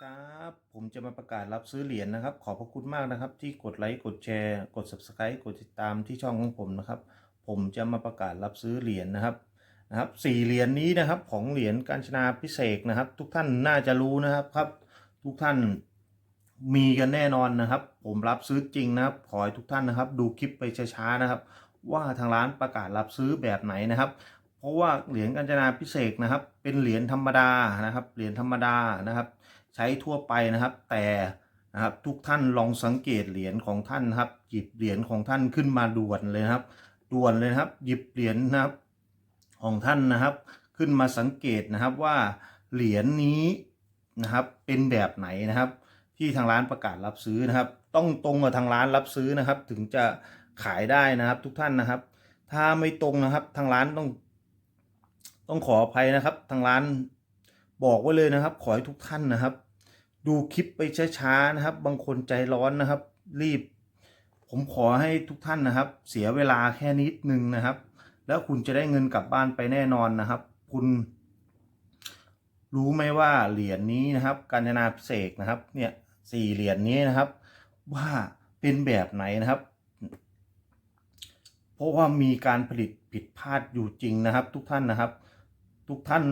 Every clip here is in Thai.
ครับผมจะมาประกาศรับซื้อเหรียญนะครับ ขอบพระคุณมากนะครับ ที่กดไลค์กดแชร์กด subscribe กดติดตามที่ช่องของผมนะครับ ผมจะมาประกาศรับซื้อเหรียญนะครับนะครับสี่เหรียญนี้นะครับของเหรียญกาญจนาพิเศษนะครับ ทุกท่านน่าจะรู้นะครับครับ ทุกท่านมีกันแน่นอนนะครับ ผมรับซื้อจริงนะครับขอให้ทุกท่านนะครับ ดูคลิปไปช้าๆนะครับ ว่าทางร้านประกาศรับซื้อแบบไหนนะครับเพราะว่าเหรียญกาญจนาพิเศษนะครับ เป็นเหรียญธรรมดานะครับ เหรียญธรรมดานะครับ ใช้ทั่วไปนะครับ แต่นะครับทุกท่านลองสังเกตเหรียญของท่านนะครับ หยิบเหรียญของท่านขึ้นมาด่วนเลยครับ ด่วนเลยครับ หยิบเหรียญนะครับ ของท่านนะครับ ขึ้นมาสังเกตนะครับว่าเหรียญนี้นะครับ เป็นแบบไหนนะครับ ที่ทางร้านประกาศรับซื้อนะครับ ต้องตรงกับทางร้านรับซื้อนะครับ ถึงจะขายได้นะครับ ทุกท่านนะครับ ถ้าไม่ตรงนะครับ ทางร้านต้อง ต้องขออภัยนะครับ ทางร้านบอกไว้เลยนะครับ ขอให้ทุกท่านนะครับ ดูคลิปไปช้าๆนะครับ บางคนใจร้อนนะครับ รีบ ผมขอให้ทุกท่านนะครับ เสียเวลาแค่นิดนึงนะครับ แล้วคุณจะได้เงินกลับบ้านไปแน่นอนนะครับ คุณ รู้ไหมว่าเหรียญนี้นะครับ กาญนาพิเศษกนะครับ เนี่ยสี่เหรียญนี้นะครับ ว่าเป็นแบบไหนนะครับ เพราะว่ามีการผลิตผิดพลาดอยู่จริงนะครับ ทุกท่านนะครับ ทุกท่าน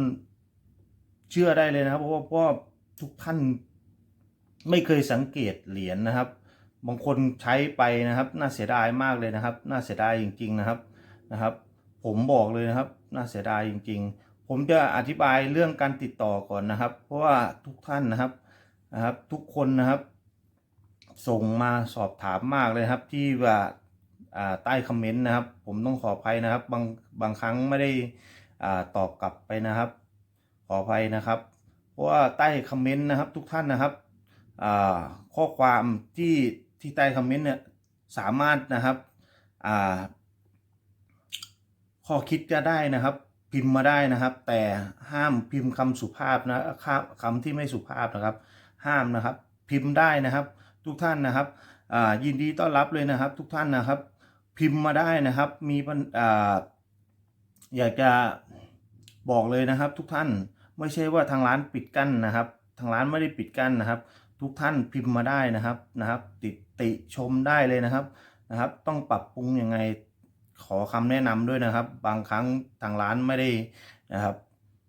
เชื่อได้เลยนะครับ เพราะว่าทุกท่าน ไม่เคยสังเกตเหรียญนะครับ บางคนใช้ไปนะครับ น่าเสียดายมากเลยนะครับ น่าเสียดายจริง ๆนะครับนะครับ ผมบอกเลยนะครับ น่าเสียดายจริง ๆ ผมจะอธิบายเรื่องการติดต่อก่อนนะครับ เพราะว่าทุกท่านนะครับนะครับ ทุกคนนะครับ ส่งมาสอบถามมากเลยครับ ที่ว่าใต้คอมเมนต์นะครับ ผมต้องขออภัยนะครับ บางบางครั้งไม่ได้อ่าตอบกลับไปนะครับ ขออภัยนะครับ เพราะว่าใต้คอมเมนต์นะครับ ทุกท่านนะครับ ข้อความที่ที่ใต้คอมเมนต์เนี่ยสามารถนะครับข้อคิดจะได้นะครับ พิมพ์มาได้นะครับ แต่ห้ามพิมพ์คำสุภาพนะคำคำที่ไม่สุภาพนะครับ ห้ามนะครับ พิมพ์ได้นะครับ ทุกท่านนะครับยินดีต้อนรับเลยนะครับ ทุกท่านนะครับ พิมพ์มาได้นะครับ มีออยากจะบอกเลยนะครับ ทุกท่านไม่ใช่ว่าทางร้านปิดกั้นนะครับ ทางร้านไม่ได้ปิดกั้นนะครับ ทุกท่านพิมพ์มาได้นะครับนะครับ ติติชมได้เลยนะครับนะครับ ต้องปรับปรุงยังไงขอคำแนะนำด้วยนะครับ บางครั้งทางร้านไม่ได้นะครับ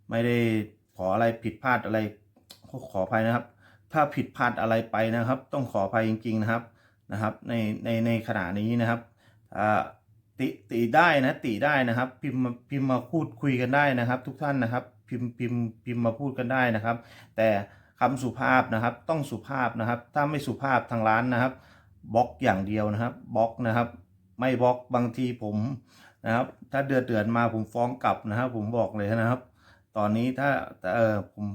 ไม่ได้ขออะไรผิดพลาดอะไรขอขออภัยนะครับ ถ้าผิดพลาดอะไรไปนะครับ ต้องขออภัยจริง ๆนะครับนะครับ ในในในขณะนี้นะครับติติได้นะติได้นะครับ พิมพ์มาพิมพ์มาพูดคุยกันได้นะครับ ทุกท่านนะครับ พิมพ์พิมพ์พิมพ์มาพูดกันได้นะครับ แต่ คำสุภาพนะครับ ต้องสุภาพนะครับ ถ้าไม่สุภาพทางร้านนะครับบล็อกอย่างเดียวนะครับบล็อกนะครับ ไม่บล็อกบางทีผมนะครับ ถ้าเดือดเดือดมาผมฟ้องกลับนะครับ ผมบอกเลยนะครับ ตอนนี้ถ้าเออผม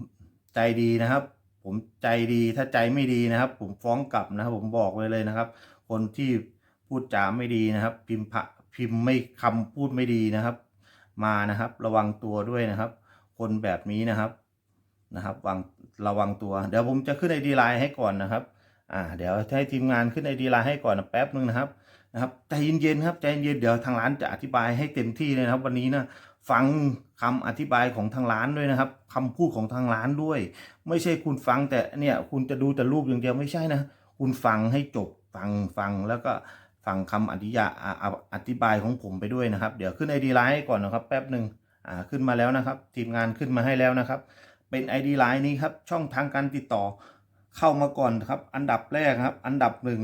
ใจดีนะครับ ผมใจดีถ้าใจไม่ดีนะครับ ผมฟ้องกลับนะครับ ผมบอกไว้เลยนะครับ คนที่พูดจาไม่ดีนะครับ พิมพ์พะพิมพ์ไม่คำพูดไม่ดีนะครับ มานะครับ ระวังตัวด้วยนะครับ คนแบบนี้นะครับ นะครับวางระวังตัว เดี๋ยวผมจะขึ้นไอดีไลน์ให้ก่อนนะครับ อ่า เดี๋ยวให้ทีมงานขึ้นไอดีไลน์ให้ก่อนนะแป๊บนึงนะครับนะครับใจเย็นๆครับใจเย็นเดี๋ยวทางร้านจะอธิบายให้เต็มที่เลยนะครับ วันนี้นะฟังคำอธิบายของทางร้านด้วยนะครับคำพูดของทางร้านด้วย ไม่ใช่คุณฟังแต่เนี่ยคุณจะดูแต่รูปอย่างเดียวไม่ใช่นะ คุณฟังให้จบฟังฟังแล้วก็ฟังคำอธิยาอ่าอ่าอธิบายของผมไปด้วยนะครับ เดี๋ยวขึ้นไอดีไลน์ให้ก่อนนะครับ แป๊บหนึ่งอ่าขึ้นมาแล้วนะครับ ทีมงานขึ้นมาให้แล้วนะครับ เป็น ID ไลน์นี้ครับช่องทางการติดต่อเข้ามาก่อนครับ อันดับแรกครับ อันดับหนึ่ง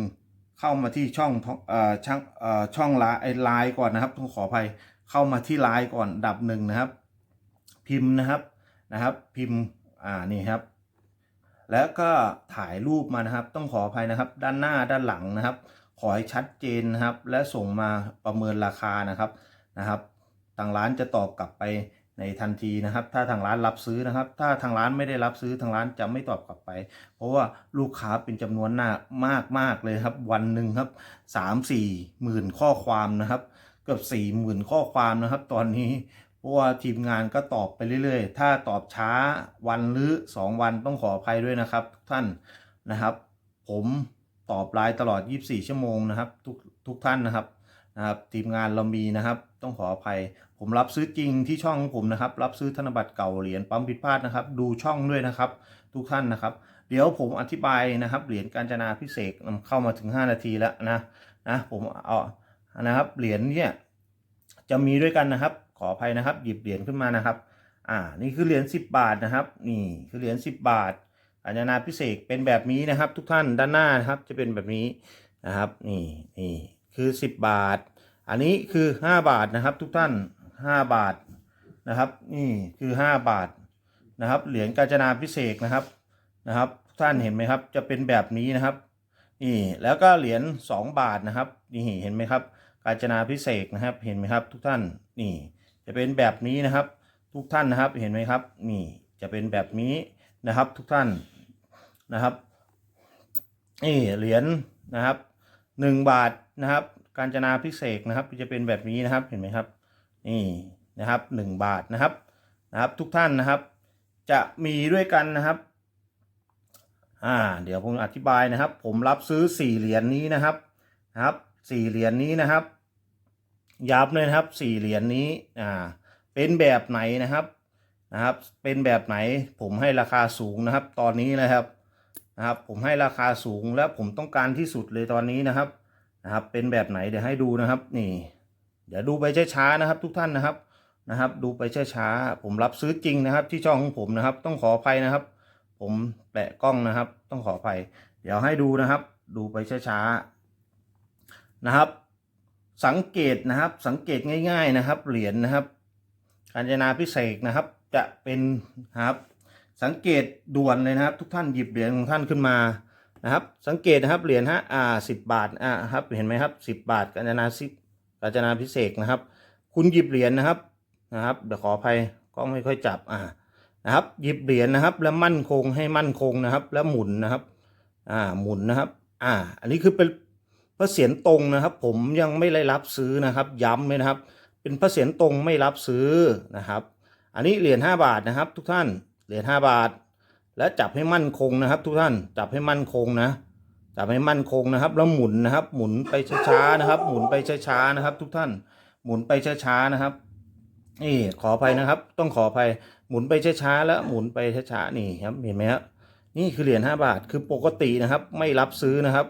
เข้ามาที่ช่องเอ่อช่างเอ่อช่องไลน์ไลน์ก่อนนะครับต้องขออภัยเข้ามาที่ไลน์ก่อนอันดับหนึ่งนะครับ พิมพ์นะครับนะครับ พิมพ์อ่านี่ครับ แล้วก็ถ่ายรูปมานะครับ ต้องขออภัยนะครับ ด้านหน้าด้านหลังนะครับ ขอให้ชัดเจนนะครับ และส่งมาประเมินราคานะครับนะครับทางร้านจะตอบกลับไป ในทันทีนะครับ ถ้าทางร้านรับซื้อนะครับ ถ้าทางร้านไม่ได้รับซื้อทางร้านจะไม่ตอบกลับไป เพราะว่าลูกค้าเป็นจำนวนหน้ามากมากเลยครับ วันหนึ่งครับสามสี่หมื่นข้อความนะครับเกือบสี่หมื่นข้อความนะครับ ตอนนี้เพราะว่าทีมงานก็ตอบไปเรื่อยๆ ถ้าตอบช้าวันหรือ2วันต้องขออภัยด้วยนะครับทุกท่านนะครับ ผมตอบไลน์ตลอด 24 ชั่วโมงนะครับ ทุกทุกท่านนะครับนะครับ ทีมงานเรามีนะครับ ต้องขออภัย ผมรับซื้อจริงที่ช่องของผมนะครับ รับซื้อธนบัตรเก่าเหรียญปั๊มผิดพลาดนะครับ ดูช่องด้วยนะครับ ทุกท่านนะครับ เดี๋ยวผมอธิบายนะครับเหรียญกาญจนาพิเศษกเข้ามาถึง 5 นาทีแล้วนะนะผมเอานะครับเหรียญเนี่ยจะมีด้วยกันนะครับ ขออภัยนะครับ หยิบเหรียญขึ้นมานะครับ อ่านี่คือเหรียญ10 บาทนะครับ นี่คือเหรียญ10 บาทกาญจนาพิเศษเป็นแบบนี้นะครับ ทุกท่านด้านหน้านะครับจะเป็นแบบนี้นะครับ นี่นี่คือ 10 บาท อันนี้คือ 5 บาทนะครับ ทุกท่าน 5บาทนะครับ นี่คือ5บาทนะครับ เหรียญกาญจนาพิเศษนะครับนะครับทุกท่านเห็นไหมครับ จะเป็นแบบนี้นะครับนี่แล้วก็เหรียญ2บาทนะครับนี่เห็นไหมครับ กาญจนาพิเศษนะครับ เห็นไหมครับ ทุกท่านนี่จะเป็นแบบนี้นะครับ ทุกท่านนะครับเห็นไหมครับ นี่จะเป็นแบบนี้นะครับ ทุกท่านนะครับนี่เหรียญนะครับหนึ่งบาทนะครับ กาญจนาพิเศษนะครับ จะเป็นแบบนี้นะครับเห็นไหมครับ นี่นะครับหนึ่งบาทนะครับนะครับทุกท่านนะครับจะมีด้วยกันนะครับอ่าเดี๋ยวผมอธิบายนะครับ ผมรับซื้อสี่เหรียญนี้นะครับนะครับสี่เหรียญนี้นะครับย้ำเลยนะครับสี่เหรียญนี้อ่าเป็นแบบไหนนะครับนะครับ เป็นแบบไหนผมให้ราคาสูงนะครับ ตอนนี้นะครับนะครับ ผมให้ราคาสูงและผมต้องการที่สุดเลยตอนนี้นะครับนะครับ เป็นแบบไหนเดี๋ยวให้ดูนะครับนี่ เดี๋ยวดูไปช้าๆนะครับ ทุกท่านนะครับนะครับ ดูไปช้าๆผมรับซื้อจริงนะครับ ที่ช่องของผมนะครับ ต้องขออภัยนะครับ ผมแปะกล้องนะครับ ต้องขออภัย เดี๋ยวให้ดูนะครับ ดูไปช้าๆนะครับ สังเกตนะครับ สังเกตง่าย ๆนะครับ เหรียญนะครับกาญจนาพิเศษนะครับ จะเป็นนะครับ สังเกตด่วนเลยนะครับ ทุกท่านหยิบเหรียญของท่านขึ้นมานะครับ สังเกตนะครับเหรียญฮะอ่าสิบบาทอ่าครับเห็นไหมครับสิบบาทกาญจนาสิบ กาญจนาพิเศษนะครับ คุณหยิบเหรียญนะครับนะครับเดี๋ยวขออภัยกล้องไม่ค่อยจับอ่านะครับ หยิบเหรียญนะครับ แล้วมั่นคงให้มั่นคงนะครับ แล้วหมุนนะครับ อ่าหมุนนะครับ อ่า อันนี้คือเป็นพระเศียรตรงนะครับ ผมยังไม่ได้รับซื้อนะครับ ย้ำเลยนะครับ เป็นพระเศียรตรงไม่รับซื้อนะครับ อันนี้เหรียญ5บาทนะครับ ทุกท่านเหรียญ5บาท และจับให้มั่นคงนะครับ ทุกท่านจับให้มั่นคงนะ จับให้มั่นคงนะครับ แล้วหมุนนะครับ หมุนไปช้าๆนะครับ หมุนไปช้าๆนะครับ ทุกท่าน หมุนไปช้าๆนะครับนี่ขออภัยนะครับ ต้องขออภัยหมุนไปช้าๆแล้วหมุนไปช้าๆนี่ครับเห็นไหมครับนี่คือเหรียญ5บาทคือปกตินะครับ ไม่รับซื้อนะครับ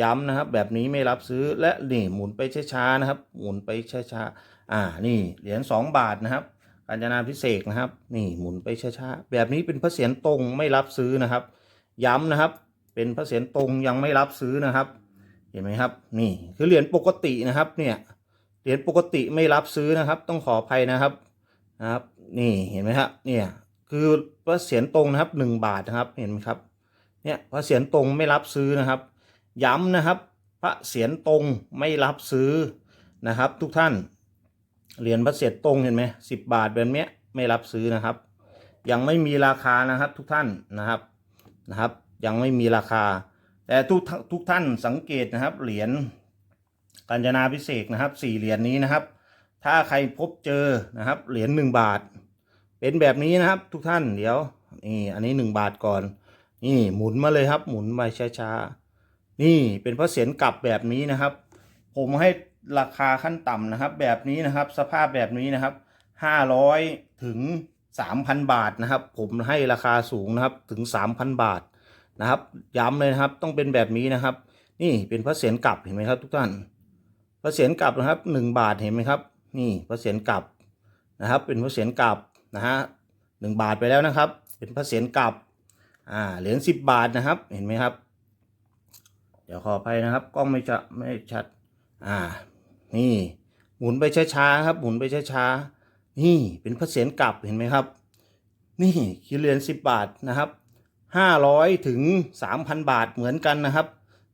ย้ำนะครับ แบบนี้ไม่รับซื้อและนี่หมุนไปช้าๆนะครับ หมุนไปช้าๆอ่านี่เหรียญ2บาทนะครับกาญจนาพิเศษนะครับ นี่หมุนไปช้าๆแบบนี้เป็นพระเศียรตรงไม่รับซื้อนะครับ ย้ำนะครับ เป็นพระเศียรตรงยังไม่รับซื้อนะครับ เห็นไหมครับ นี่คือเหรียญปกตินะครับเนี่ยเหรียญปกติไม่รับซื้อนะครับ ต้องขออภัยนะครับนะครับ นี่เห็นไหมครับเนี่ยคือพระเศียรตรงนะครับหนึ่งบาทนะครับเห็นไหมครับเนี่ยพระเศียรตรงไม่รับซื้อนะครับ ย้ำนะครับพระเศียรตรงไม่รับซื้อนะครับ ทุกท่านเหรียญพระเศียรตรงเห็นไหมสิบบาทแบบเนี้ยไม่รับซื้อนะครับ ยังไม่มีราคานะครับทุกท่านนะครับนะครับ ยังไม่มีราคา แต่ทุกทุกท่านสังเกตนะครับ เหรียญกาญจนาพิเศษนะครับสี่เหรียญนี้นะครับ ถ้าใครพบเจอนะครับ เหรียญหนึ่งบาท เป็นแบบนี้นะครับ ทุกท่านเดี๋ยวนี่อันนี้หนึ่งบาทก่อน นี่หมุนมาเลยครับ หมุนมาช้าๆนี่เป็นพระเศียรกลับแบบนี้นะครับ ผมให้ราคาขั้นต่ำนะครับ แบบนี้นะครับ สภาพแบบนี้นะครับห้าร้อยถึงสามพันบาทนะครับ ผมให้ราคาสูงนะครับถึงสามพันบาท นะครับ ย้ำเลยนะครับต้องเป็นแบบนี้นะครับ นี่เป็นพระเศียรกลับเห็นไหมครับ ทุกท่านพระเศียรกลับนะครับหนึ่งบาทเห็นไหมครับ นี่พระเศียรกลับนะครับ เป็นพระเศียรกลับนะฮะหนึ่งบาทไปแล้วนะครับ เป็นพระเศียรกลับอ่าเหรียญสิบบาทนะครับเห็นไหมครับ เดี๋ยวขออภัยนะครับกล้องไม่จะไม่ชัดอ่านี่หมุนไปช้าๆครับ หมุนไปช้าๆนี่เป็นพระเศียรกลับเห็นไหมครับ นี่คือเหรียญสิบบาทนะครับ ห้าร้อยถึงสามพันบาทเหมือนกันนะครับ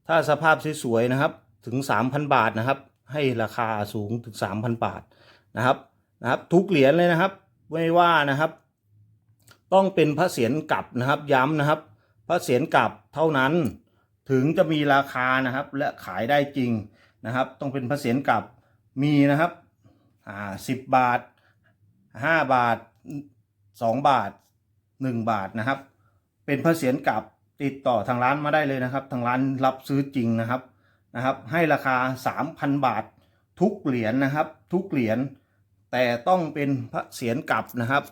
ถ้าสภาพสวยๆนะครับถึงสามพันบาทนะครับ ให้ราคาสูงถึงสามพันบาทนะครับนะครับ ทุกเหรียญเลยนะครับ ไม่ว่านะครับ ต้องเป็นพระเศียรกลับนะครับ ย้ำนะครับ พระเศียรกลับเท่านั้น ถึงจะมีราคานะครับ และขายได้จริงนะครับ ต้องเป็นพระเศียรกลับมีนะครับอ่าสิบบาทห้าบาทสองบาทหนึ่งบาทนะครับ เป็นพระเศียรกลับติดต่อทางร้านมาได้เลยนะครับ ทางร้านรับซื้อจริงนะครับนะครับ ให้ราคา 3,000 บาททุกเหรียญนะครับ ทุกเหรียญแต่ต้องเป็นพระเศียรกลับนะครับ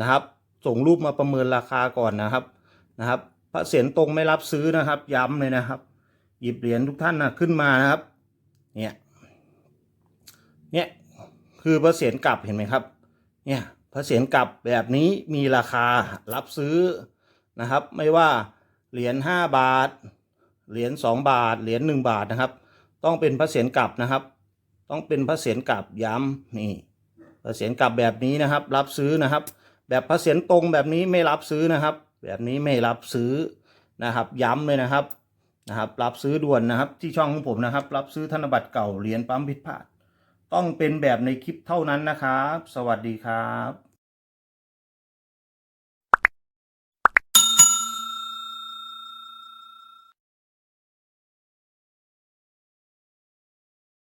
นะครับ ส่งรูปมาประเมินราคาก่อนนะครับนะครับ พระเศียรตรงไม่รับซื้อนะครับ ย้ำเลยนะครับ หยิบเหรียญทุกท่านนะขึ้นมานะครับ เนี่ยเนี่ยคือพระเศียรกลับเห็นไหมครับ เนี่ยพระเศียรกลับแบบนี้มีราคารับซื้อ นะครับ ไม่ว่าเหรียญห้าบาท เหรียญสองบาท เหรียญหนึ่งบาทนะครับ ต้องเป็นพระเศียรกลับนะครับ ต้องเป็นพระเศียรกลับย้ำนี่พระเศียรกลับแบบนี้นะครับ รับซื้อนะครับ แบบพระเศียรตรงแบบนี้ไม่รับซื้อนะครับ แบบนี้ไม่รับซื้อนะครับ ย้ำเลยนะครับนะครับรับซื้อด่วนนะครับ ที่ช่องของผมนะครับ รับซื้อธนบัตรเก่าเหรียญปั๊มผิดพลาด ต้องเป็นแบบในคลิปเท่านั้นนะครับ สวัสดีครับ